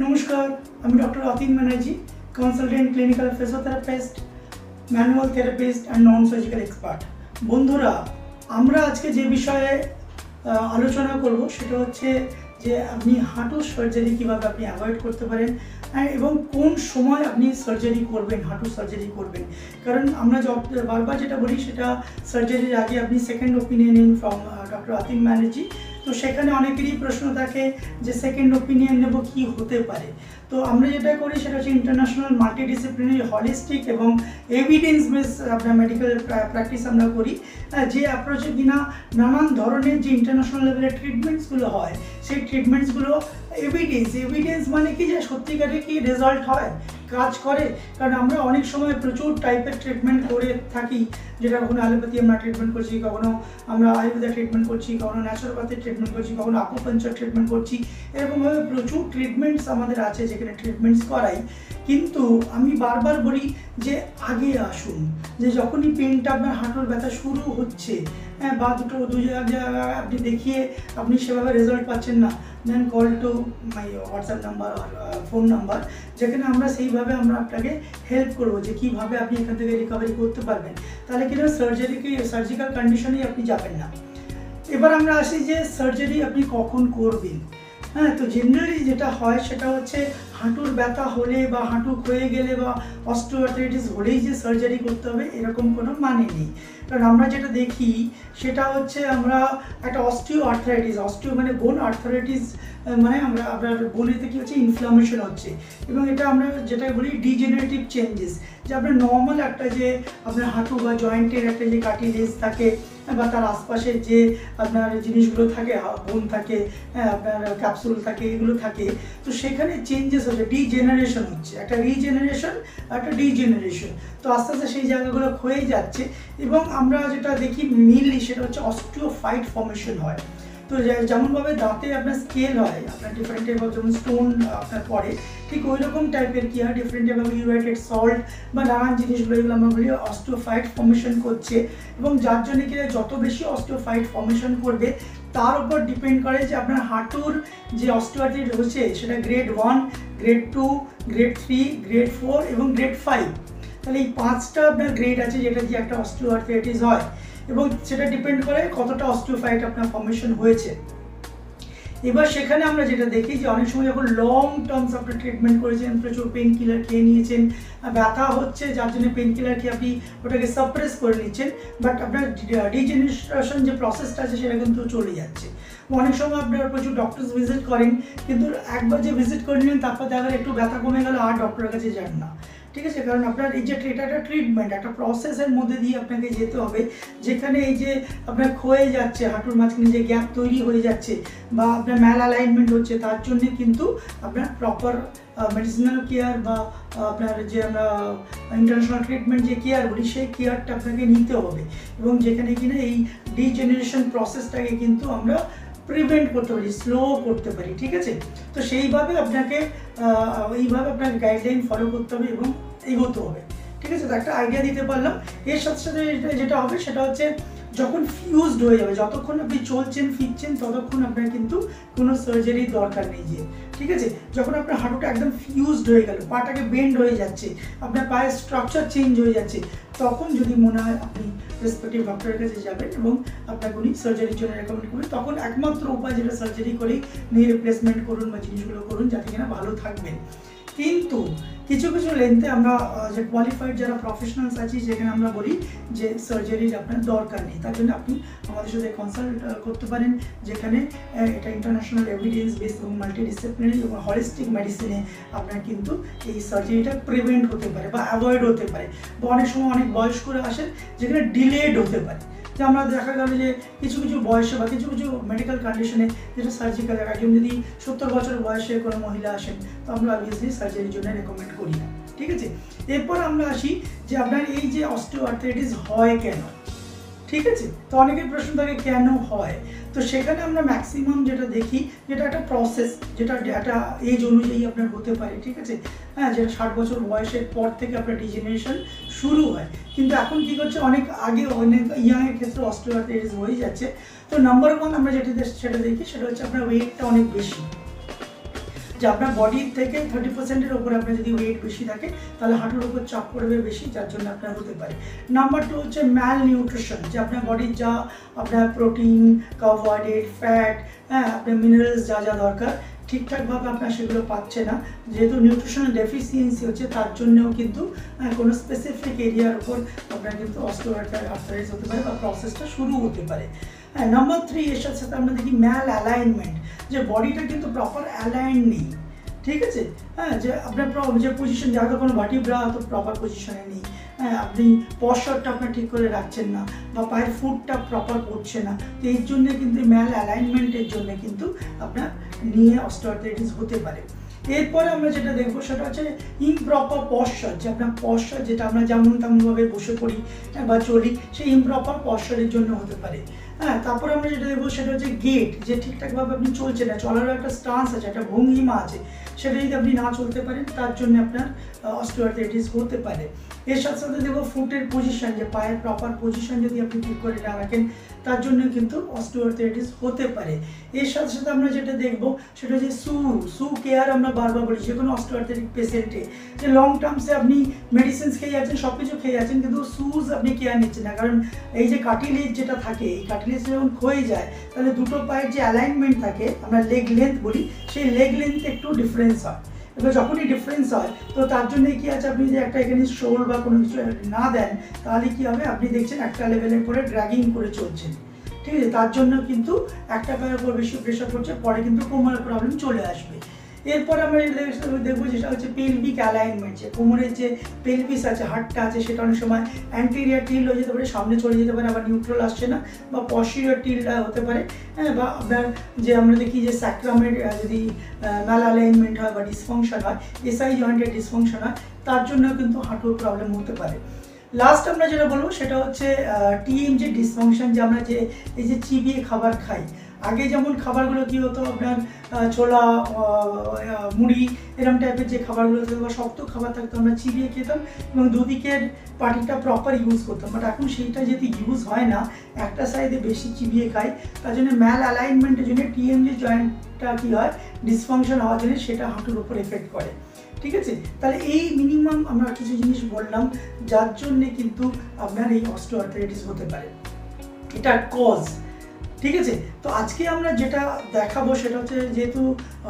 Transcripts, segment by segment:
নমস্কার আমি doctor Atin Banerjee consultant clinical physiotherapist manual therapist and non surgical expert বন্ধুরা আমরা আজকে যে বিষয়ে আলোচনা করব সেটা হচ্ছে যে আপনি হাঁটুর সার্জারি কীভাবে আপনি অ্যাভয়েড করতে পারেন হ্যাঁ, এবং কোন সময় আপনি সার্জারি করবেন হাঁটু সার্জারি করবেন। কারণ আমরা বারবার যেটা বলি সেটা সার্জারির আগে আপনি সেকেন্ড ওপিনিয়ন নিন ফ্রম ডক্টর আতিম ব্যানার্জি। তো সেখানে অনেকেরই প্রশ্ন থাকে যে সেকেন্ড ওপিনিয়ন নেব কি হতে পারে। তো আমরা যেটা করি সেটা হচ্ছে ইন্টারন্যাশনাল মাল্টিডিসিপ্লিনারি হলিস্টিক এবং এভিডেন্স বেস আপনার মেডিকেল প্র্যাকটিস আমরা করি যে অ্যাপ্রোচে কিনা নানান ধরনের যে ইন্টারন্যাশনাল লেভেলের ট্রিটমেন্টসগুলো হয়, সেই ট্রিটমেন্টসগুলো এভিডেন্স এভিডেন্স মানে কি যে সত্যিকারে কি রেজাল্ট হয়? কাজ করে, কারণ আমরা অনেক সময় প্রচুর টাইপের ট্রিটমেন্ট করে থাকি, যেটা কখনো অ্যালোপ্যাথি আমরা ট্রিটমেন্ট করছি, কখনো আমরা আয়ুর্বেদা ট্রিটমেন্ট করছি, কখনো ন্যাচুরোপ্যাথি ট্রিটমেন্ট করছি, কখনো আকুপাঞ্চার ট্রিটমেন্ট করছি, এরকমভাবে প্রচুর ট্রিটমেন্টস আমাদের আছে যেখানে ট্রিটমেন্টস করাই। কিন্তু আমি বারবার বলি যে আগে আসুন, যে যখনই পেনটা আপনার হাঁটুর ব্যথা শুরু হচ্ছে হ্যাঁ বা দুটো, দু জায়গায় আপনি দেখিয়ে আপনি সেভাবে রেজাল্ট পাচ্ছেন না then call to my WhatsApp number phone number যেখানে আমরা সেইভাবে আমরা আপনাকে হেল্প করব যে কীভাবে আপনি এখান থেকে রিকভারি করতে পারবেন। তাহলে কিন্তু সার্জারিকে সার্জিক্যাল কন্ডিশনেই আপনি যাবেন না। এবার আমরা আসি যে সার্জারি আপনি কখন করবেন। হ্যাঁ তো জেনারেলি যেটা হয় সেটা হচ্ছে হাঁটুর ব্যথা হলে বা হাঁটু ক্ষয়ে গেলে বা অস্টিওআর্থাইটিস হলেই যে সার্জারি করতে হবে, এরকম কোনো মানে নেই। কারণ আমরা যেটা দেখি, সেটা হচ্ছে আমরা একটা অস্টিও আর্থারাইটিস অস্টিও মানে বোন আর্থারাইটিস মানে আমরা আপনার বোনেতে কি হচ্ছে ইনফ্লামেশন হচ্ছে। এবং এটা আমরা যেটা বলি ডিজেনারেটিভ চেঞ্জেস যে আপনার নর্মাল একটা যে আপনার হাঁটু বা জয়েন্টের একটা যে কাটিলেজ থাকে বা তার আশপাশের যে আপনার জিনিসগুলো থাকে বোন থাকে আপনার ক্যাপসুল থাকে, এগুলো থাকে, তো সেখানে চেঞ্জেস হচ্ছে ডিজেনারেশন হচ্ছে। একটা রিজেনারেশন একটা ডিজেনারেশন তো আস্তে আস্তে সেই জায়গাগুলো ক্ষয়ে যাচ্ছে এবং আমরা যেটা দেখি মেনলি সেটা হচ্ছে অস্টিওফাইট ফর্মেশন হয়। তো যেমনভাবে দাঁতে আপনার স্কেল হয়, আপনার ডিফারেন্ট টাইপ অফ যেমন স্টোন আপনার পড়ে, ঠিক ওই রকম টাইপের কি হয়? ডিফারেন্ট টাইপ অফ ইউরাইটেড সল্ট বা নানান জিনিসগুলো এগুলো আমরা বলি অস্টিওফাইট ফর্মেশন করছে এবং যার জন্য কি যত বেশি অস্টিওফাইট ফর্মেশন করবে, তার উপর ডিপেন্ড করে যে আপনার হাঁটুর যে অস্টিওআর্থ্রাইটিস হচ্ছে সেটা grade one grade two grade three grade four এবং গ্রেড ফাইভ তাহলে এই পাঁচটা আপনার গ্রেড আছে যেটা দিয়ে একটা অস্টিওআর্থ্রাইটিস হয়। এবং সেটা ডিপেন্ড করে কতটা অস্টিওফাইট আপনার ফর্মেশন হয়েছে। এবার সেখানে আমরা যেটা দেখি যে অনেক সময় যখন লং টার্মস আপনি ট্রিটমেন্ট করেছেন, প্রচুর পেন কিলার খেয়ে নিয়েছেন, ব্যথা হচ্ছে, যার জন্য পেন কিলার খেয়ে আপনি ওটাকে সাপ্রেস করে নিচ্ছেন বাট আপনার ডিজেনারেশন যে প্রসেসটা আছে সেটা কিন্তু চলে যাচ্ছে। অনেক সময় আপনারা প্রচুর ডক্টরস ভিজিট করেন, কিন্তু একবার যে ভিজিট করে নিলেন, তারপর দেখা একটু ব্যথা কমে গেল, আর ডক্টরের কাছে যান না। ঠিক আছে? কারণ আপনার এই যে এটা একটা ট্রিটমেন্ট একটা প্রসেসের মধ্যে দিয়ে আপনাকে যেতে হবে। যেখানে এই যে আপনার ক্ষয়ে যাচ্ছে, হাঁটুর মাঝখানে যে গ্যাপ তৈরি হয়ে যাচ্ছে বা আপনার ম্যাল অ্যালাইনমেন্ট হচ্ছে, তার জন্যে কিন্তু আপনার প্রপার মেডিসিনাল কেয়ার বা আপনার যে আমরা ইন্টারন্যাশনাল ট্রিটমেন্ট যে কেয়ার বলি, সেই কেয়ারটা আপনাকে নিতে হবে। এবং যেখানে কিনা এই ডিজেনারেশন প্রসেসটাকে কিন্তু আমরা প্রিভেন্ট করতে পারি স্লো করতে পারি, ঠিক আছে? তো সেইভাবে আপনাকে এইভাবে আপনাকে গাইডলাইন ফলো করতে হবে এবং এগোতে হবে, ঠিক আছে? তো একটা আইডিয়া দিতে পারলাম। এর সাথে সাথে যেটা হবে সেটা হচ্ছে যখন ফিউজড হয়ে যাবে, যতক্ষণ আপনি চলছেন, ফিরছেন, ততক্ষণ আপনার কিন্তু কোনো সার্জারির দরকার নেই যে। ঠিক আছে? যখন আপনার হাঁটুটা একদম ফিউজড হয়ে গেল, পাটাকে বেন্ড হয়ে যাচ্ছে, আপনার পায়ের স্ট্রাকচার চেঞ্জ হয়ে যাচ্ছে, তখন যদি মনে হয় আপনি রেসপেক্টিভ ডক্টরের কাছে যাবেন এবং আপনাকে উনি সার্জারির জন্য রেকমেন্ড করবেন, তখন একমাত্র উপায় যেটা সার্জারি করেই নিয়ে রিপ্লেসমেন্ট করুন বা জিনিসগুলো করুন, যাতে কিনা ভালো থাকবেন। কিন্তু কিছু কিছু লেন্থে আমরা যে কোয়ালিফাইড যারা প্রফেশনালস আছি, যেখানে আমরা বলি যে সার্জারির আপনার দরকার নেই। তার জন্য আপনি আমাদের সাথে কনসাল্ট করতে পারেন, যেখানে এটা ইন্টারন্যাশনাল এভিডেন্স বেস এবং মাল্টিডিসিপ্লিনারি এবং হলিস্টিক মেডিসিনে আপনার কিন্তু এই সার্জারিটা প্রিভেন্ট হতে পারে বা অ্যাভয়েড হতে পারে। বা অনেক সময় অনেক বয়স্করা আসেন, যেখানে ডিলেড হতে পারে। যে আমরা দেখা গেল যে কিছু কিছু বয়সে বা কিছু কিছু মেডিকেল কন্ডিশনে যেটা সার্জিক্যাল একজন যদি সত্তর বছর বয়সে কোনো মহিলা আসেন, তো আমরা অবভিয়াসলি সার্জারির জন্য রেকমেন্ড করি না, ঠিক আছে? এরপর আমরা আসি যে আপনার এই যে অস্টিওআর্থ্রাইটিস হয় কেন, ঠিক আছে? তো অনেকের প্রশ্ন থাকে, কেন হয়? তো সেখানে আমরা ম্যাক্সিমাম যেটা দেখি, যেটা একটা প্রসেস যেটা একটা এজ অনুযায়ী আপনার হতে পারে, ঠিক আছে? হ্যাঁ যেটা ষাট বছর বয়সের পর থেকে আপনার ডিজেনারেশন শুরু হয়। কিন্তু এখন কি করছে? অনেক আগে অনেক ইয়াংয়ের ক্ষেত্রে অস্ট্রিওআর্থ্রাইটিস হয়ে যাচ্ছে। তো নাম্বার ওয়ান আমরা যেটা সেটা দেখি, সেটা হচ্ছে আপনার ওয়েটটা অনেক বেশি। যে আপনার বডির থেকে থার্টি পার্সেন্টের উপরে আপনার যদি ওয়েট বেশি থাকে তাহলে হাঁটুর উপর চাপ পড়বে বেশি যার জন্য আপনার হতে পারে। নাম্বার টু হচ্ছে ম্যাল নিউট্রিশন যে আপনার বডির যা আপনার প্রোটিন কার্বোহাইড্রেট ফ্যাট হ্যাঁ আপনার মিনারেলস যা যা দরকার ঠিকঠাকভাবে আপনার সেগুলো পাচ্ছে না। যেহেতু নিউট্রিশনাল ডেফিসিয়েন্সি হচ্ছে তার জন্যও কিন্তু আহ, কোনো স্পেসিফিক এরিয়ার উপর আপনার কিন্তু অস্ট্রোআর্থারাইটিস হতে পারে বা প্রসেসটা শুরু হতে পারে। হ্যাঁ নাম্বার থ্রি এর সাথে সাথে আমরা দেখি ম্যাল অ্যালাইনমেন্ট যে বডিটা কিন্তু প্রপার অ্যালাইন নেই। ঠিক আছে? হ্যাঁ যে আপনার যে পজিশন যাতে কোনো বাটি ব্রা হয়তো প্রপার পজিশনে নেই। হ্যাঁ আপনি পশ্চারটা আপনার ঠিক করে রাখছেন না বা পায়ের ফুটটা প্রপার পড়ছে না তো এর জন্য কিন্তু ম্যাল অ্যালাইনমেন্টের জন্য কিন্তু আপনার নিয়ে অস্টোআর্থাইটিস হতে পারে। এরপরে আমরা যেটা দেখব সেটা হচ্ছে ইমপ্রপার পশ্চার যে আপনার পশ্চার যেটা আমরা যেমন তেমনভাবে বসে পড়ি হ্যাঁ, বা চলি সেই ইমপ্রপার পশ্চারের জন্য হতে পারে। হ্যাঁ তারপর আমরা যেটা দেখব সেটা হচ্ছে গেট যে ঠিকঠাকভাবে আপনি চলছে না চলারও একটা স্টান্স আছে, একটা ভঙ্গিমা আছে, সেটা যদি আপনি না চলতে পারেন, তার জন্য আপনার অস্টিওআর্থাইটিস হতে পারে। এর সাথে সাথে দেখব ফুটের পজিশন যে পায়ের প্রপার পজিশন যদি আপনি ঠিক করে না রাখেন, তার জন্য কিন্তু অস্টিওআর্থাইটিস হতে পারে। এর সাথে সাথে আমরা যেটা দেখব, সেটা হচ্ছে সু সু কেয়ার আমরা বারবার বলি যে কোনো অস্টিওআর্থাইটিক পেশেন্টে যে লং টার্মসে আপনি মেডিসিনস খেয়ে যাচ্ছেন সব কিছু খেয়ে যাচ্ছেন কিন্তু শুজ আপনি কেয়ার নিচ্ছেন না। কারণ এই যে কাটিলেজ যেটা থাকে, এই কাটিলেজ যখন ক্ষয়ে যায়, তাহলে দুটো পায়ের যে অ্যালাইনমেন্ট থাকে, আমরা লেগ লেন্থ বলি, সেই লেগ লেন্থ একটু ডিফারেন্স হয়। এবার যখনই ডিফারেন্স হয়, তো তার জন্য কি আছে আপনি যদি একটা এখানে শোল বা কোনো কিছু না দেন, তাহলে কি হবে? আপনি দেখছেন একটা লেভেলের পরে ড্র্যাগিং করে চলছেন ঠিক আছে? তার জন্য কিন্তু একটা পায়ের উপর বেশি প্রেশার পড়ছে, পরে কিন্তু কোমরের প্রবলেম চলে আসবে। এরপর আমরা দেখব যেটা হচ্ছে পেলভিক অ্যালাইনমেন্ট যে কোমরের যে পেলভিস আছে, হাটটা আছে, সেটা অনেক সময় অ্যান্টেরিয়ার টিল হয়ে যেতে পারে, সামনে চলে যেতে পারে, আবার নিউট্রাল আসছে না, বা পশিরিয়ার টিলটা হতে পারে হ্যাঁ বা আপনার যে আমরা দেখি যে স্যাক্রামের যদি ম্যাল অ্যালাইনমেন্ট হয় বা ডিসফাংশন হয় এসআই জয়েন্টের ডিসফাংশন হয়, তার জন্য কিন্তু হাঁটুর প্রবলেম হতে পারে। লাস্ট আমরা যেটা বলব, সেটা হচ্ছে টিএম যে ডিসফাংশন যে আমরা যে, এই যে চিবিয়ে খাবার খাই আগে যেমন খাবারগুলো কি হতো, আপনার ছোলা মুড়ি এরকম টাইপের যে খাবারগুলো থাকতো বা শক্ত খাবার থাকতো, আমরা চিবিয়ে খেতাম এবং দুদিকের পাটিটা প্রপার ইউজ করতাম। বাট এখন সেইটা যেহেতু ইউজ হয় না, একটা সাইডে বেশি চিবিয়ে খাই, তার জন্য ম্যাল অ্যালাইনমেন্টের জন্য টিএম যে জয়েন্টটা কি হয় ডিসফাংশন হওয়ার জন্য সেটা হাঁটুর উপর এফেক্ট করে। ঠিক আছে? তাহলে এই মিনিমাম আমরা কিছু জিনিস বললাম, যার জন্যে কিন্তু আপনার এই অস্টোআর্থাইটিস হতে পারে। এটা কজ ঠিক আছে? তো আজকে আমরা যেটা দেখাবো সেটা হচ্ছে যেহেতু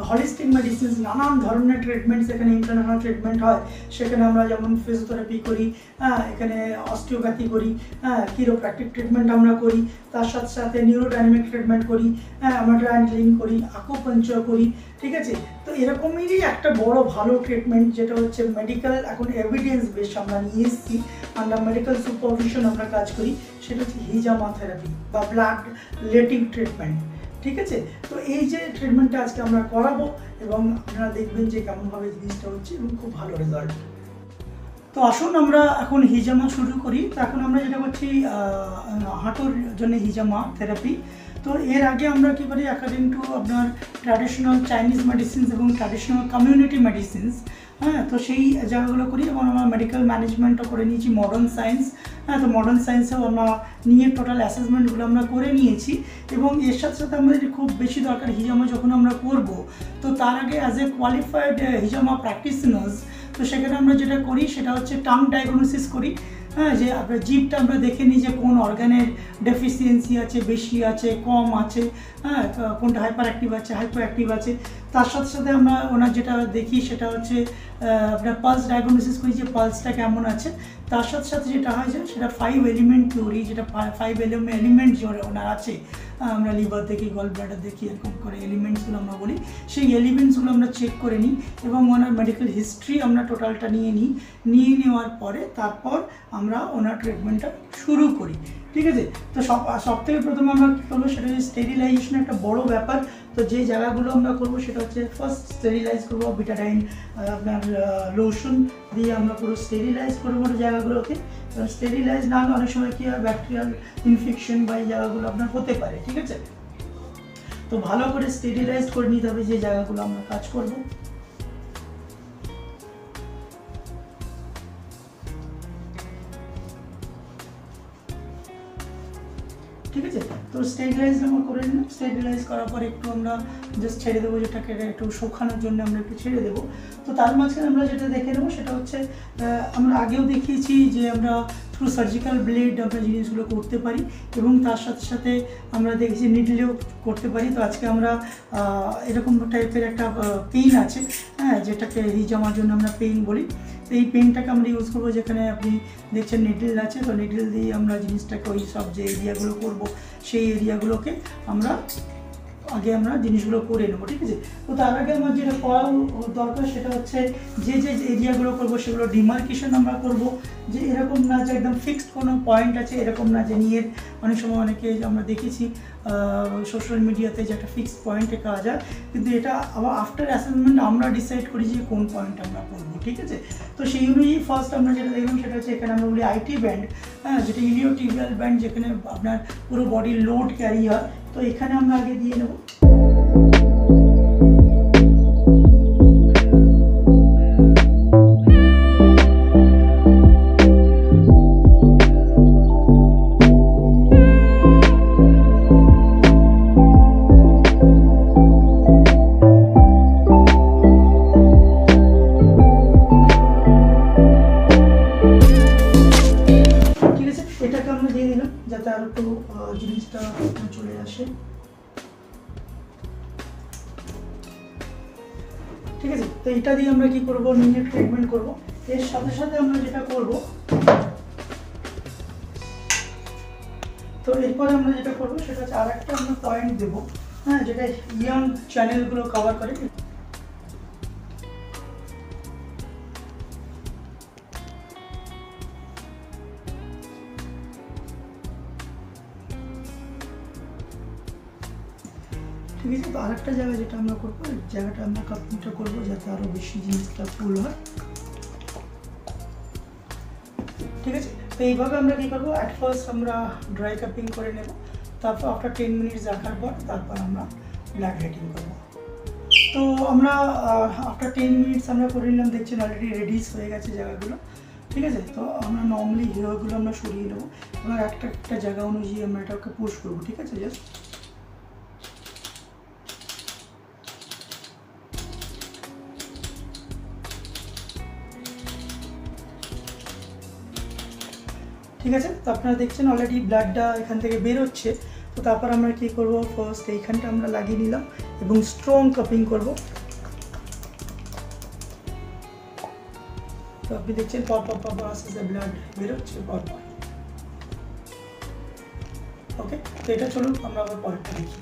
হলিস্টিক মেডিসিন নানান ধরনের ট্রিটমেন্টস এখানে ইন্টারনাল ট্রিটমেন্ট হয়, সেখানে আমরা যেমন ফিজিওথেরাপি করি হ্যাঁ এখানে অস্টিওপ্যাথি করি হ্যাঁ কিরোপ্র্যাকটিক ট্রিটমেন্ট আমরা করি, তার সাথে সাথে নিউরোডাইনামিক ট্রিটমেন্ট করি হ্যাঁ আমরা ড্রাইন্ডলিং করি আকুপাঞ্চার করি, ঠিক আছে? তো এরকমেরই একটা বড় ভালো ট্রিটমেন্ট যেটা হচ্ছে মেডিকেল এখন এভিডেন্স বেশ আমরা নিয়ে এসেছি আন্ডার মেডিকেল সুপারভিশন আমরা কাজ করি, সেটা হচ্ছে হিজামা থেরাপি বা ব্লাড লেটিং ট্রিটমেন্ট ঠিক আছে? তো এই যে ট্রিটমেন্টটা আজকে আমরা করাবো এবং আপনারা দেখবেন যে কেমনভাবে জিনিসটা হচ্ছে এবং খুব ভালো রেজাল্ট তো আসুন আমরা এখন হিজামা শুরু করি। তো এখন আমরা যেটা করছি হাঁটুর জন্য হিজামা থেরাপি তো এর আগে আমরা কি করি অ্যাকর্ডিং টু আপনার ট্র্যাডিশনাল চাইনিজ মেডিসিনস এবং ট্র্যাডিশনাল কমিউনিটি মেডিসিনস হ্যাঁ তো সেই জায়গাগুলো করি এবং আমার মেডিকেল ম্যানেজমেন্টও করে নিয়েছি মডার্ন সায়েন্স হ্যাঁ তো মডার্ন সায়েন্সেও আমরা নিয়ে টোটাল অ্যাসেসমেন্টগুলো আমরা করে নিয়েছি এবং এর সাথে সাথে আমাদের খুব বেশি দরকার হিজামা যখন আমরা করব, তো তার আগে অ্যাজ এ কোয়ালিফাইড হিজামা প্র্যাকটিসনার্স তো সেখানে আমরা যেটা করি সেটা হচ্ছে টাং ডায়াগনোসিস করি। হ্যাঁ যে আপনার জিপটা আমরা দেখে নিই যে কোন অর্গানের ডেফিসিয়েন্সি আছে, বেশি আছে, কম আছে হ্যাঁ কোনটা হাইপার অ্যাক্টিভ আছে হাইপার অ্যাক্টিভ আছে। তার সাথে সাথে আমরা ওনার যেটা দেখি সেটা হচ্ছে আপনার পালস ডায়াগনোসিস করি যে পালসটা কেমন আছে। তার সাথে সাথে যেটা হয় যে সেটা ফাইভ এলিমেন্ট থিওরি যেটা ফাইভ এলিমেন্ট যে ওনার আছে আমরা লিভার দেখি গল ব্লাডার দেখি, এরকম করে এলিমেন্টসগুলো আমরা বলি। সেই এলিমেন্টসগুলো আমরা চেক করে নিই এবং ওনার মেডিকেল হিস্ট্রি আমরা টোটালটা নিয়ে নিই। নিয়ে নেওয়ার পরে তারপর আমরা ওনার ট্রিটমেন্টটা শুরু করি। ঠিক আছে? তো সব সব থেকে প্রথমে আমরা কী করব, সেটা হচ্ছে স্টেরিলাইজেশন একটা বড় ব্যাপার। তো যে জায়গাগুলো আমরা করব সেটা হচ্ছে ফার্স্ট স্টেরিলাইজ করব বিটাডাইন আপনার লোশন দিয়ে আমরা পুরো স্টেরিলাইজ করব জায়গাগুলোকে। কারণ স্টেরিলাইজ না হলে অনেক সময় কী হয় ব্যাকটেরিয়াল ইনফেকশন বা এই জায়গাগুলো আপনার হতে পারে, ঠিক আছে? তো ভালো করে স্টেরিলাইজ করে নিতে হবে যে জায়গাগুলো আমরা কাজ করব। স্টেরিলাইজ আমরা করে নিলাম স্টেরিলাইজ করার পর একটু আমরা জাস্ট ছেড়ে দেবো যেটাকে একটু শুকানোর জন্য আমরা একটু ছেড়ে দেবো। তো তার মাঝখানে আমরা যেটা দেখে নেব সেটা হচ্ছে আমরা আগেও দেখিয়েছি যে আমরা থ্রু সার্জিক্যাল ব্লেড আমরা জিনিসগুলো করতে পারি এবং তার সাথে সাথে আমরা দেখেছি নিডলেও করতে পারি। তো আজকে আমরা এরকম টাইপের একটা পেইন আছে হ্যাঁ যেটাকে হিজামার জন্য আমরা পেইন বলি। তো এই পেনটাকে আমরা ইউজ করব যেখানে আপনি দেখছেন নিডল আছে, তো নিডল দিয়ে আমরা জিনিসটাকে ওই সব যে এরিয়াগুলো করব, সেই এরিয়াগুলোকে আমরা আগে আমরা জিনিসগুলো করে নেব, ঠিক আছে? তো তার আগে আমার যেটা করা দরকার সেটা হচ্ছে যে যে এরিয়াগুলো করব সেগুলো ডিমার্কেশন আমরা করব। যে এরকম না যে একদম ফিক্সড কোনো পয়েন্ট আছে, এরকম না যে নিয়ে অনেক সময় অনেকে আমরা দেখেছি সোশ্যাল মিডিয়াতে যে একটা ফিক্সড পয়েন্টে কাজ হয়, কিন্তু এটা আবার আফটার অ্যাসাইনমেন্ট আমরা ডিসাইড করি যে কোন পয়েন্ট আমরা করব, ঠিক আছে? তো সেই অনুযায়ী ফার্স্ট আমরা যেটা দেখলাম সেটা হচ্ছে এখানে আমরা বলি আইটি ব্যান্ড হ্যাঁ যেটা ইলিওটিবিয়াল ব্যান্ড যেখানে আপনার পুরো বডির লোড ক্যারি হয়। তো এখানে আমরা আগে দিয়ে নেব। একটু জিনিসটা চলে আসে। ঠিক আছে? তো এটা দিয়ে আমরা কি করব? নিয়ে ট্রিটমেন্ট করব। এর সাথে সাথে আমরা যেটা করব, তো এরপরে আমরা যেটা করব, সেটা হচ্ছে আর একটা আমরা পয়েন্ট দেবো। হ্যাঁ যেটা ইয়াং চ্যানেলগুলো কভার করে। ঠিক আছে তো আরেকটা জায়গা যেটা আমরা করব জায়গাটা আমরা কাপিংটা করব যাতে আরও বেশি জিনিসটা ফুল হয়। ঠিক আছে? তো এইভাবে আমরা কী করব? অ্যাট ফার্স্ট আমরা ড্রাই কাপিং করে নেব, তারপর আফটার টেন মিনিটস রাখার পর তারপর আমরা ব্ল্যাক লাইটিং করব। তো আমরা আফটার টেন মিনিটস আমরা করে নিলাম, দেখছেন অলরেডি রেডিস হয়ে গেছে জায়গাগুলো। ঠিক আছে? তো আমরা নর্মালি হেয়ারগুলো আমরা সরিয়ে নেব। এবং একটা একটা জায়গা অনুযায়ী আমরা এটাকে পুশ করব, ঠিক আছে? জাস্ট ঠিক আছে? তো আপনারা দেখছেন অলরেডি ব্লাডটা এখান থেকে বেরোচ্ছে। তো তারপর আমরা কি করব? ফার্স্ট এইখানটা আমরা লাগিয়ে নিলাম এবং স্ট্রং কাপিং করব। তো আপনি দেখছেন পর পর আস্তে আস্তে ব্লাড বেরোচ্ছে পর পর। ওকে তো এটা চলুন, আমরা আবার পরেরটা দেখি।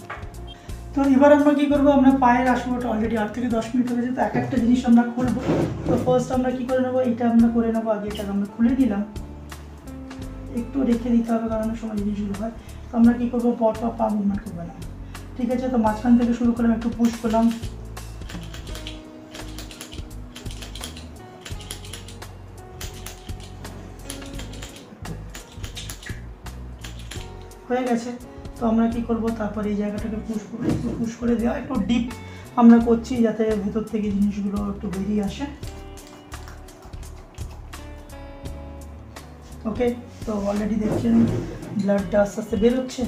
তো এবার আমরা কি করব? আমরা পায়ের আসবোটা অলরেডি আট থেকে দশ মিনিট হয়ে গেছে, তো এক একটা জিনিস আমরা খুলবো। তো ফার্স্ট আমরা কি করে নেব? এটা আমরা করে নেব, আগে এটা আমরা খুলে দিলাম একটু রেখে দিতে হবে, কারণ অনেক সময় জিনিসগুলো হয়। তো আমরা কী করব? পর পর পা মুভমেন্ট করব না। ঠিক আছে, তো মাঝখান থেকে শুরু করলাম একটু পুশ করলাম। হয়ে গেছে। তো আমরা কি করব? তারপর এই জায়গাটাকে পুশ করে, একটু পুশ করে দেওয়া, একটু ডিপ আমরা করছি, যাতে ভেতর থেকে জিনিসগুলো একটু বেরিয়ে আসে। ওকে তো অলরেডি দেখছেন ব্লাডটা আস্তে আস্তে বেরোচ্ছে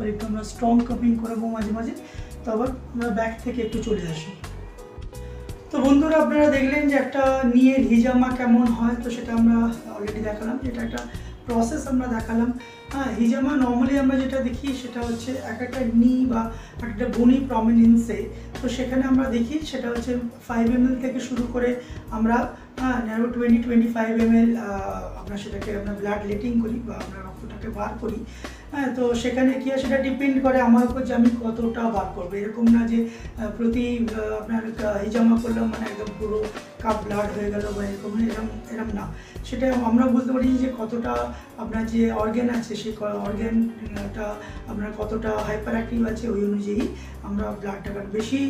তারপরে একটু আমরা স্ট্রং কাপিং করব মাঝে মাঝে। তারপর আমরা ব্যাক থেকে একটু চলে আসি। তো বন্ধুরা, আপনারা দেখলেন যে একটা নিয়ে হিজামা কেমন হয়? তো সেটা আমরা অলরেডি দেখালাম, যেটা একটা প্রসেস আমরা দেখালাম। হ্যাঁ হিজামা নর্মালি আমরা যেটা দেখি, সেটা হচ্ছে এক একটা নি বা একটা বনি প্রমিনেন্সে তো সেখানে আমরা দেখি, সেটা হচ্ছে ফাইভ এম থেকে শুরু করে আমরা হ্যাঁ narrow twenty twenty five M আমরা সেটাকে আমরা ব্লাড লেটিং করি বা আমরা রক্তটাকে বার করি। হ্যাঁ তো সেখানে কি সেটা ডিপেন্ড করে আমার উপর যে আমি কতটা বার করব। এরকম না যে প্রতি আপনার এই জামা করলাম মানে একদম পুরো কাপ ব্লাড হয়ে গেল বা এরকম এরকম এরকম না। সেটা আমরা বলতে পারি যে কতটা আপনার যে অর্গ্যান আছে, সেই অর্গ্যানটা আপনার কতটা হাইপার অ্যাক্টিভ আছে, ওই অনুযায়ী আমরা ব্লাডটা কাট বেশি,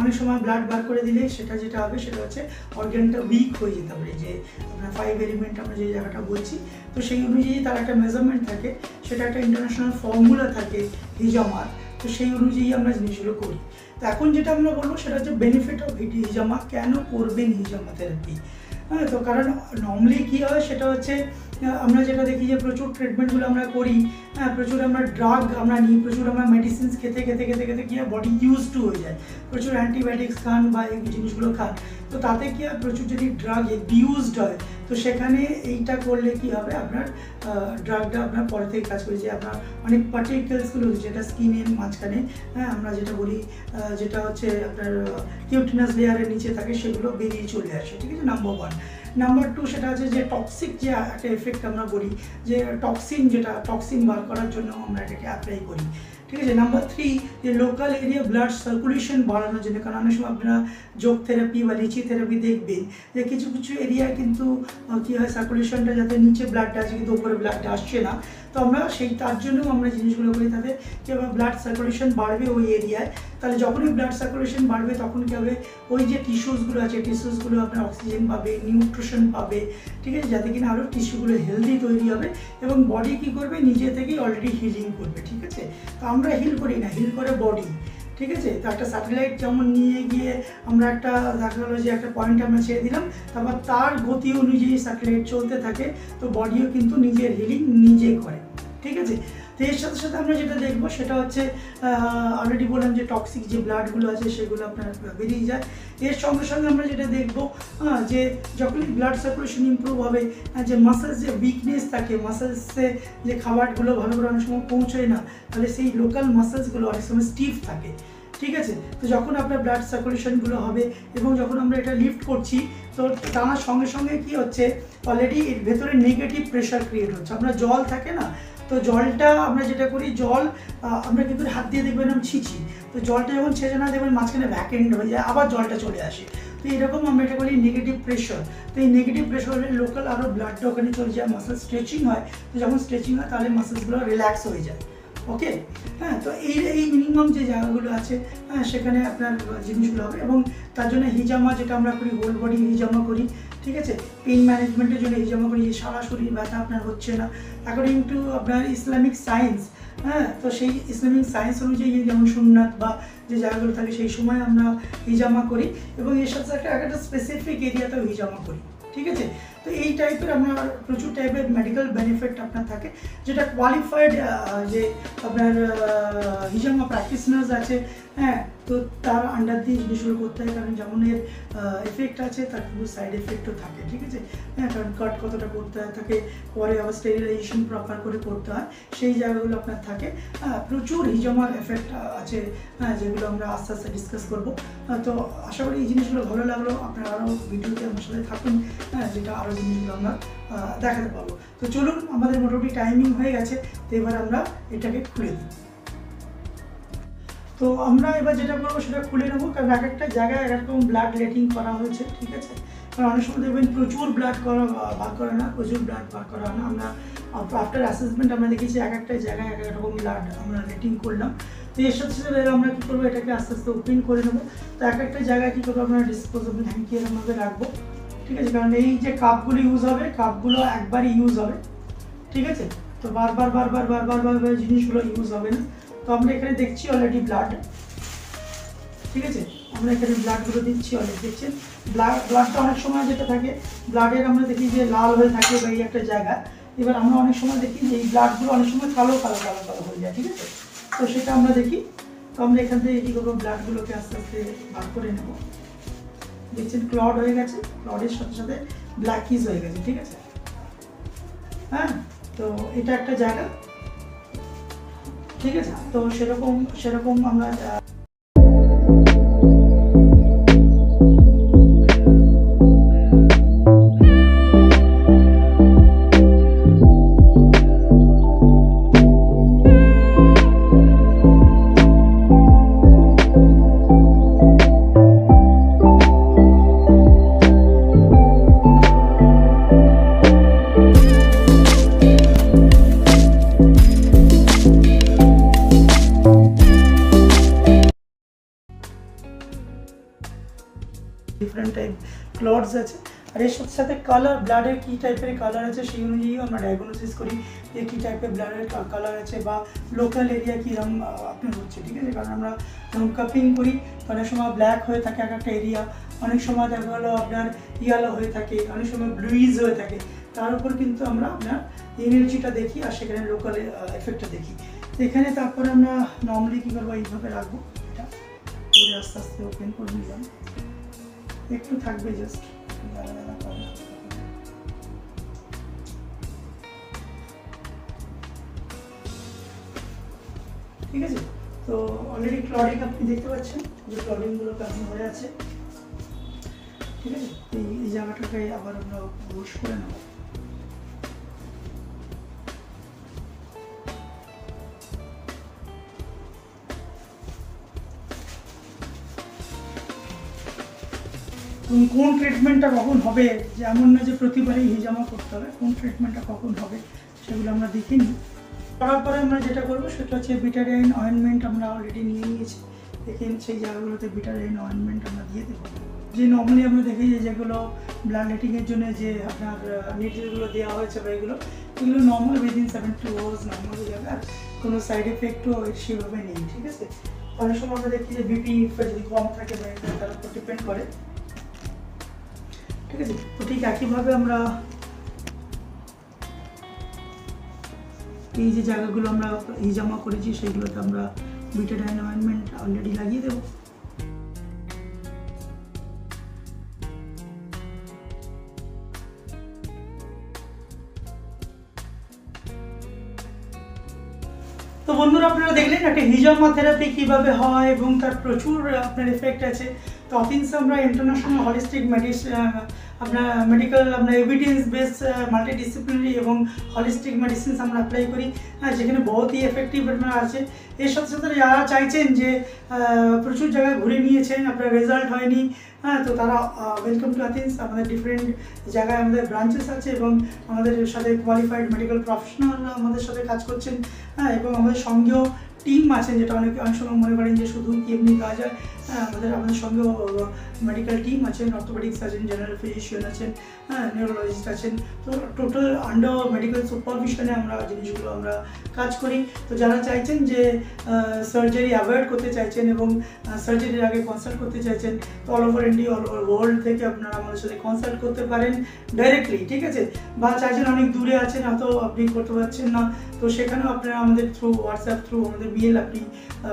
অনেক সময় ব্লাড বার করে দিলে সেটা যেটা হবে সেটা হচ্ছে অর্গ্যানটা উইক হয়ে যেতে পারে, যে আপনার ফাইভ এলিমেন্ট আমরা যে জায়গাটা বলছি, তো সেই অনুযায়ী তার একটা মেজারমেন্ট থাকে, সেটা একটা ইন্টারন্যাশনাল ফর্মুলা থাকে হিজামার তো সেই অনুযায়ী আমরা জিনিসগুলো করি। তো এখন যেটা আমরা বলব সেটা হচ্ছে বেনিফিট অফ হিজামা কেন করবেন হিজামা থেরাপি হ্যাঁ তো কারণ নর্মালি কী হয় সেটা হচ্ছে আমরা যেটা দেখি যে প্রচুর ট্রিটমেন্টগুলো আমরা করি হ্যাঁ প্রচুর আমরা ড্রাগ আমরা নিই, প্রচুর আমরা মেডিসিনস খেতে খেতে খেতে খেতে কী বডি ইউজ টু হয়ে যায়। প্রচুর অ্যান্টিবায়োটিক্স খান বা এই জিনিসগুলো খান। তো তাতে কী হয় প্রচুর যদি ড্রাগ ইউজড হয়, তো সেখানে এইটা করলে কি হবে? আপনার ড্রাগটা আপনার পরে থেকে কাজ করে যে আপনার অনেক পার্টিকেলসগুলো যেটা স্কিনের মাঝখানে হ্যাঁ আমরা যেটা বলি যেটা হচ্ছে আপনার কিউটিনাস লেয়ারের নিচে থাকে, সেগুলো বেরিয়ে চলে আসে, ঠিক আছে? নাম্বার ওয়ান নাম্বার টু সেটা হচ্ছে যে টক্সিক যে একটা এফেক্ট আমরা বলি, যে টক্সিন যেটা টক্সিন বার করার জন্য আমরা এটাকে অ্যাপ্লাই করি। ঠিক আছে? নাম্বার থ্রি যে লোকাল এরিয়া ব্লাড সার্কুলেশন বাড়ানোর জন্য কারণ অনেক সময় আপনারা যোগ থেরাপি বা লিচি থেরাপি দেখবেন, যে কিছু কিছু এরিয়ায় কিন্তু কী হয় সার্কুলেশনটা যাতে নিচে ব্লাডটা আছে, কিন্তু উপরে ব্লাডটা আসছে না। তো আমরা সেই, তার জন্যও আমরা জিনিসগুলো করি, তাতে যে ব্লাড সার্কুলেশন বাড়বে ওই এরিয়ায় তাহলে যখনই ব্লাড সার্কুলেশন বাড়বে, তখন কী হবে, ওই যে টিস্যুসগুলো আছে টিস্যুসগুলো আপনার অক্সিজেন পাবে নিউট্রিশন পাবে, ঠিক আছে, যাতে কিনা আরও টিস্যুগুলো হেলদি তৈরি হবে এবং বডি কী করবে, নিজে থেকেই অলরেডি হিলিং করবে, ঠিক আছে? তো আমরা হিল করি না হিল করে বডি ঠিক আছে? তো একটা স্যাটেলাইট যেমন নিয়ে গিয়ে আমরা একটা দেখা গেলো যে একটা পয়েন্ট আমরা ছেড়ে দিলাম, তারপর তার গতি অনুযায়ী স্যাটেলাইট চলতে থাকে, তো বডিও কিন্তু নিজের হিলিং নিজে করে। ঠিক আছে? তো এর সাথে সাথে আমরা যেটা দেখব সেটা হচ্ছে অলরেডি বললাম যে টক্সিক যে ব্লাডগুলো আছে সেগুলো আপনার বেরিয়ে যায়। এর সঙ্গে সঙ্গে আমরা যেটা দেখব যে যখনই ব্লাড সার্কুলেশন ইমপ্রুভ হবে যে মাসেলস যে উইকনেস থাকে মাসেলসে যে খাবারগুলো ভালো করে অনেক সময় পৌঁছয় না, তাহলে সেই লোকাল মাসেলসগুলো অনেক সময় স্টিফ থাকে। ঠিক আছে? তো যখন আপনার ব্লাড সার্কুলেশনগুলো হবে এবং যখন আমরা এটা লিফট করছি, তো টানার সঙ্গে সঙ্গে কি হচ্ছে অলরেডি এর ভেতরে নেগেটিভ প্রেশার ক্রিয়েট হচ্ছে। আমরা জল থাকে না তো জলটা আমরা যেটা করি, জল আমরা কিন্তু হাত দিয়ে দেখবেন এরকম ছিছি তো জলটা যখন ছেঁচে না দেখবেন মাঝখানে ভ্যাকেন্ড হয়ে যায়, আবার জলটা চলে আসে। তো এরকম আমরা এটা বলি নেগেটিভ প্রেশার তো এই নেগেটিভ প্রেশার লোকাল আরও ব্লাডটা ওখানে চলে যায় মাসেল স্ট্রেচিং হয়। তো যখন স্ট্রেচিং হয় তাহলে মাসেলসগুলো রিল্যাক্স হয়ে যায়। ওকে হ্যাঁ তো এই এই মিনিমাম যে জায়গাগুলো আছে হ্যাঁ সেখানে আপনার জিনিসগুলো হবে। এবং তার জন্য হিজামা যেটা আমরা করি হোল বডি হিজামা করি। ঠিক আছে? পেন ম্যানেজমেন্টের জন্য হিজামা করি যে সারা শরীর ব্যথা আপনার হচ্ছে না অ্যাকর্ডিং টু আপনার ইসলামিক সায়েন্স হ্যাঁ? তো সেই ইসলামিক সায়েন্স অনুযায়ী যেমন সোমনাথ বা যে জায়গাগুলো থাকে সেই সময় আমরা হিজামা করি এবং এর সাথে সাথে একটা স্পেসিফিক এরিয়াতেও হিজামা করি, ঠিক আছে? তো এই টাইপের আপনার প্রচুর টাইপের মেডিকেল বেনিফিট আপনার থাকে, যেটা কোয়ালিফাইড যে আপনার হিজামা প্র্যাকটিশনার্স আছে হ্যাঁ? তো তার আন্ডার দিয়ে জিনিসগুলো করতে হয়, কারণ যেমন এর এফেক্ট আছে, তার কিন্তু সাইড এফেক্টও থাকে, ঠিক আছে? হ্যাঁ কারণ কাট কতটা করতে হয়, তাকে পরে আবার স্টেরিলাইজেশন প্রপার করে করতে হয়, সেই জায়গাগুলো আপনার থাকে। প্রচুর হিজামার এফেক্ট আছে হ্যাঁ যেগুলো আমরা আস্তে আস্তে ডিসকাস করব। তো আশা করি এই জিনিসগুলো ভালো লাগল। আপনারা আরও ভিডিওতে আমার সাথে থাকুন হ্যাঁ যেটা আরও জিনিসগুলো আমরা দেখাতে পারব। তো চলুন, আমাদের মোটামুটি টাইমিং হয়ে গেছে, তো এবার আমরা এটাকে খুলে দিই। তো আমরা এবার যেটা করব সেটা খুলে নেব, কারণ এক একটা জায়গায় এক রকম ব্লাড রেটিং করা হয়েছে, ঠিক আছে? কারণ অনেক সময় দেখবেন প্রচুর ব্লাড করা বার করা না, প্রচুর ব্লাড বার করা না। আমরা আফটার অ্যাসেসমেন্ট আমরা দেখেছি এক একটা জায়গায় এক এক রকম ব্লাড আমরা রেটিং করলাম। তো এর সাথে সাথে আমরা কী করব, এটাকে আস্তে আস্তে ওপেন করে নেব। তো এক একটা জায়গায় কী করব, আমরা ডিসপোজেবল হ্যাঙ্কি এরকমভাবে রাখব, ঠিক আছে? কারণ এই যে কাপগুলো ইউজ হবে কাপগুলো একবারই ইউজ হবে, ঠিক আছে? তো বারবার বারবার বারবার বারবার জিনিসগুলো ইউজ হবে না। তো আমরা এখানে দেখছি অলরেডি ব্লাড ঠিক আছে? আমরা এখানে ব্লাডগুলো দিচ্ছি অলরেডি দেখছেন? ব্লাড ব্লাডটা অনেক সময় যেটা থাকে ব্লাডের আমরা দেখি যে লাল হয়ে থাকে বা এই একটা জায়গা। এবার আমরা অনেক সময় দেখি যে এই ব্লাডগুলো অনেক সময় কালো কালো কালো কালো হয়ে যায়, ঠিক আছে? তো সেটা আমরা দেখি। তো আমরা এখান থেকে কী করব? ব্লাডগুলোকে আস্তে আস্তে বার করে নেব। দেখছেন ক্লড হয়ে গেছে। ক্লডের সাথে সাথে ব্ল্যাকিজ হয়ে গেছে, ঠিক আছে? হ্যাঁ? তো এটা একটা জায়গা। ঠিক আছে? তো সেরকম সেরকম আমরা কালার ব্লাডের কী টাইপের কালার আছে সেই অনুযায়ীও আমরা ডায়াগনোসিস করি যে কী টাইপের ব্লাডের কালার আছে বা লোকাল এরিয়া কীরকম আপনার হচ্ছে, ঠিক আছে? কারণ আমরা যখন কাপিং করি, অনেক সময় ব্ল্যাক হয়ে থাকে এক একটা এরিয়া অনেক সময় দেখা গেলো আপনার ইয়ালো হয়ে থাকে, অনেক সময় ব্লুইজ হয়ে থাকে। তার উপর কিন্তু আমরা আপনার এনার্জিটা দেখি আর সেখানে লোকাল এফেক্টটা দেখি। এখানে তারপরে আমরা নর্মালি কী করব, এইভাবে রাখব। এটা আস্তে আস্তে ওপেন করে নিলাম। একটু থাকবে জাস্ট ঠিক আছে? তো অলরেডি ক্লডিং আপনি দেখতে পাচ্ছেন যে ক্লডিংগুলো কেমন হয়ে আছে। ঠিক আছে? এই জায়গাটাকে আবার আমরা ওয়াশ করে নেব। কোন ট্রিটমেন্টটা কখন হবে? যে এমন না যে প্রতিবারই হিজামা করতে হবে। কোন ট্রিটমেন্টটা কখন হবে? সেগুলো আমরা দেখিনি। করার পরে আমরা যেটা করব সেটা হচ্ছে বিটারিয়াইন অয়েনমেন্ট আমরা অলরেডি নিয়ে নিয়েছি। দেখেন সেই জায়গাগুলোতে বিটারিয়াইন অয়েনমেন্ট আমরা দিয়ে দেবো। যে নর্মালি আমরা দেখি যে যেগুলো ব্লাড লেটিংয়ের জন্য যে আপনার নিডলগুলো দেওয়া হয়েছে বা এগুলো এগুলো normal within seven two hours normal হয়ে যাবে। আর কোনো সাইড এফেক্টও সেভাবে নেই, ঠিক আছে? অনেক সময় আমরা দেখি যে বিপি যদি কম থাকে বা তার উপর ডিপেন্ড করে। ঠিক আছে? তো ঠিক একইভাবে আমরা এই যে জায়গাগুলো আমরা ই জমা করেছি সেগুলোতে আমরা বিটাডাইন অয়েনমেন্ট অলরেডি লাগিয়ে দেবো। তো বন্ধুরা, আপনারা দেখলেন একটা হিজামা থেরাপি কীভাবে হয় এবং তার প্রচুর, আপনার এফেক্ট আছে। তো অফিন্স আমরা ইন্টারন্যাশনাল হলিস্টিক মেডিসিন আপনার মেডিকেল আমরা এভিডেন্স বেস মাল্টিডিসিপ্লিনারি এবং হলিস্টিক মেডিসিনস আমরা অ্যাপ্লাই করি। হ্যাঁ যেখানে বহুতই এফেক্টিভ আছে। এর সাথে সাথে যারা চাইছেন যে প্রচুর জায়গায় ঘুরে নিয়েছেন, আপনার রেজাল্ট হয়নি হ্যাঁ তো তারা ওয়েলকাম টু অ্যাথিন্স আমাদের ডিফারেন্ট জায়গায় আমাদের ব্রাঞ্চেস আছে এবং আমাদের সাথে কোয়ালিফাইড মেডিকেল প্রফেশনালরা আমাদের সাথে কাজ করছেন। হ্যাঁ এবং আমাদের সঙ্গেও টিম আছেন যেটা অনেকে, অনেক সময় মনে করেন যে শুধু কি এমনি কাজ হয়। হ্যাঁ আমাদের আমাদের সঙ্গে মেডিকেল টিম আছেন অর্থোপেডিক্স আছেন জেনারেল ফিজিশিয়ান আছেন হ্যাঁ নিউরোলজিস্ট আছেন। তো টোটাল আন্ডার মেডিকেল সুপারভিশনে আমরা জিনিসগুলো আমরা কাজ করি। তো যারা চাইছেন যে সার্জারি অ্যাভয়েড করতে চাইছেন এবং সার্জারির আগে কনসাল্ট করতে চাইছেন, তো all over India all over world থেকে আপনারা আমাদের সাথে কনসাল্ট করতে পারেন ডাইরেক্টলি ঠিক আছে? বা চাইছেন অনেক দূরে আছেন, হয়তো আপনি করতে পারছেন না, তো সেখানেও আপনারা আমাদের থ্রু হোয়াটসঅ্যাপ থ্রু আমাদের বিএল আপনি,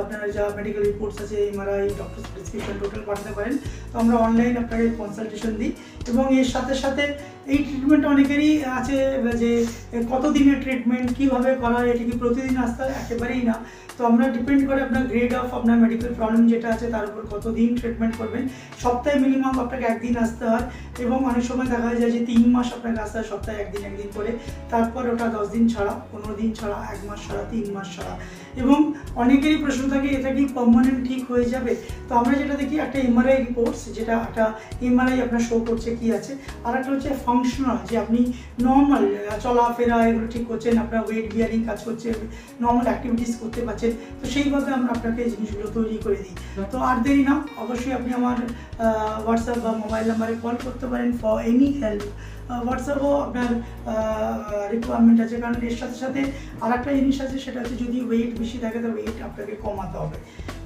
আপনারা যা মেডিকেল রিপোর্টস আছে এমআরআই ডক্টর প্রেসক্রিপশন টোটাল পাঠাতে পারেন তো আমরা অনলাইন আপনাকে কনসালটেশন দিই এবং এর সাথে সাথে এই ট্রিটমেন্ট অনেকেরই আছে যে কতদিনের ট্রিটমেন্ট কীভাবে করা হয় এটা কি প্রতিদিন আসতে হয় একেবারেই না। তো আমরা ডিপেন্ড করে আপনার গ্রেড অফ আপনার মেডিকেল প্রবলেম যেটা আছে, তার উপর কতদিন ট্রিটমেন্ট করবেন। সপ্তাহে মিনিমাম আপনাকে একদিন আসতে হয় এবং অনেক সময় দেখা যায় যে তিন মাস আপনাকে আসতে হয় সপ্তাহে একদিন একদিন করে। তারপর ওটা দশ দিন ছাড়া, পনেরো দিন ছাড়া, এক মাস ছাড়া, তিন মাস ছাড়া। এবং অনেকেরই প্রশ্ন থাকে, এটা কি পারমানেন্ট ঠিক হয়ে যাবে? তো আমরা যেটা দেখি, একটা এমআরআই রিপোর্টস যেটা একটা এমআরআই আপনার শো করছে কি আছে। আর একটা হচ্ছে ফাংশনাল যে আপনি নর্মাল চলাফেরা এগুলো ঠিক করছেন, আপনার ওয়েট বিয়ারিং কাজ করছে নর্মাল অ্যাক্টিভিটিস করতে পারছেন, তো সেইভাবে আমরা আপনাকে জিনিসগুলো তৈরি করে দিই। তো আর দেরি না, অবশ্যই আপনি আমার হোয়াটসঅ্যাপ বা মোবাইল নাম্বারে কল করতে পারেন ফর এনি হেল্প হোয়াটসঅ্যাপও আপনার রিকোয়ারমেন্ট আছে, কারণ এর সাথে সাথে আর একটা জিনিস আছে, সেটা হচ্ছে যদি ওয়েট বেশি থাকে, তো ওয়েট আপনাকে কমাতে হবে।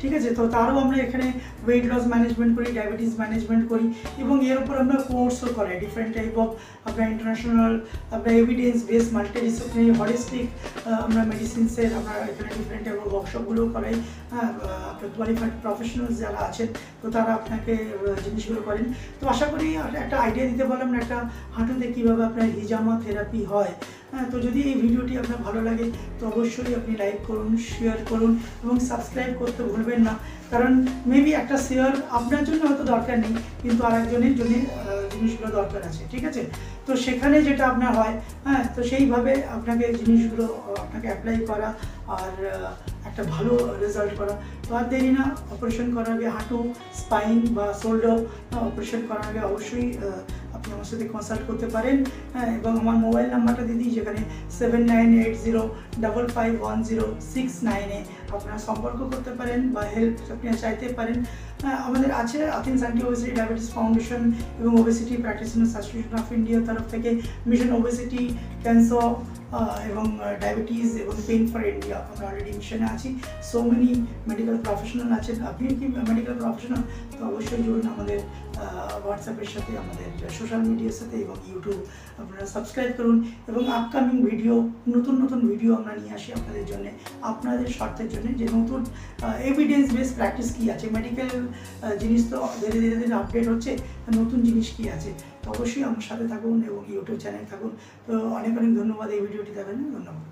ঠিক আছে? তো তারও আমরা এখানে ওয়েট লস ম্যানেজমেন্ট করি ডায়াবেটিস ম্যানেজমেন্ট করি এবং এর উপর আমরা কোর্সও করাই। ডিফারেন্ট টাইপ অফ আপনার ইন্টারন্যাশনাল আপনার এভিডেন্স বেস মাল্টিডিসিপ্লিনারি হলিস্টিক আমরা মেডিসিনসের আমরা এখানে ডিফারেন্ট টাইপ অফ ওয়ার্কশপগুলোও করাই। হ্যাঁ কোয়ালিফাইড প্রফেশনালস যারা আছেন, তো তারা আপনাকে জিনিসগুলো করেন। তো আশা করি একটা আইডিয়া দিতে পারলাম একটা হাঁটুতে কীভাবে আপনার হিজামা থেরাপি হয় হ্যাঁ তো যদি এই ভিডিওটি আপনার ভালো লাগে, তো অবশ্যই আপনি লাইক করুন শেয়ার করুন এবং সাবস্ক্রাইব করতে ভুলবেন না। কারণ মেবি একটা শেয়ার আপনার জন্য হয়তো দরকার নেই, কিন্তু আরেকজনের জন্য জিনিসগুলো দরকার আছে, ঠিক আছে? তো সেখানে যেটা আপনার হয় হ্যাঁ তো সেইভাবে আপনাকে জিনিসগুলো আপনাকে অ্যাপ্লাই করা আর একটা ভালো রেজাল্ট করা। তো আর দেরি না অপারেশন করার আগে হাঁটু স্পাইন বা শোল্ডার অপারেশন করার আগে অবশ্যই আপনি আমার সাথে কনসাল্ট করতে পারেন হ্যাঁ এবং আমার মোবাইল নাম্বারটা দিয়ে দিই যেখানে seven nine eight zero double five one zero six নাইনে আপনারা সম্পর্ক করতে পারেন বা হেল্প আপনারা চাইতে পারেন। হ্যাঁ, আমাদের আছে Athens anti obesity diabetes foundation এবং ওবেসিটি প্র্যাকটিশনার্স অ্যাসোসিয়েশন অফ ইন্ডিয়ার তরফ থেকে মিশন ওবেসিটি ক্যান্সার এবং ডায়াবেটিস এবং পেইন ফর ইন্ডিয়া আমরা অলরেডি মিশনে আছি। সো মেনি মেডিকেল প্রফেশনাল আছেন। আপনি কি মেডিকেল প্রফেশনাল তো অবশ্যই জুড়ুন আমাদের হোয়াটসঅ্যাপের সাথে, আমাদের সোশ্যাল মিডিয়ার সাথে এবং ইউটিউব আপনারা সাবস্ক্রাইব করুন এবং আপকামিং ভিডিও নতুন নতুন ভিডিও আমরা নিয়ে আসি আপনাদের জন্য, আপনাদের স্বার্থের জন্য। যে নতুন এভিডেন্স বেস প্র্যাকটিস কী আছে মেডিকেল জিনিস তো ধীরে ধীরে ধীরে আপডেট হচ্ছে, নতুন জিনিস কী আছে, তো অবশ্যই আমার সাথে থাকুন এবং ইউটিউব চ্যানেল থাকুন। তো অনেক অনেক ধন্যবাদ এই ভিডিওটি দেখার জন্য, ধন্যবাদ।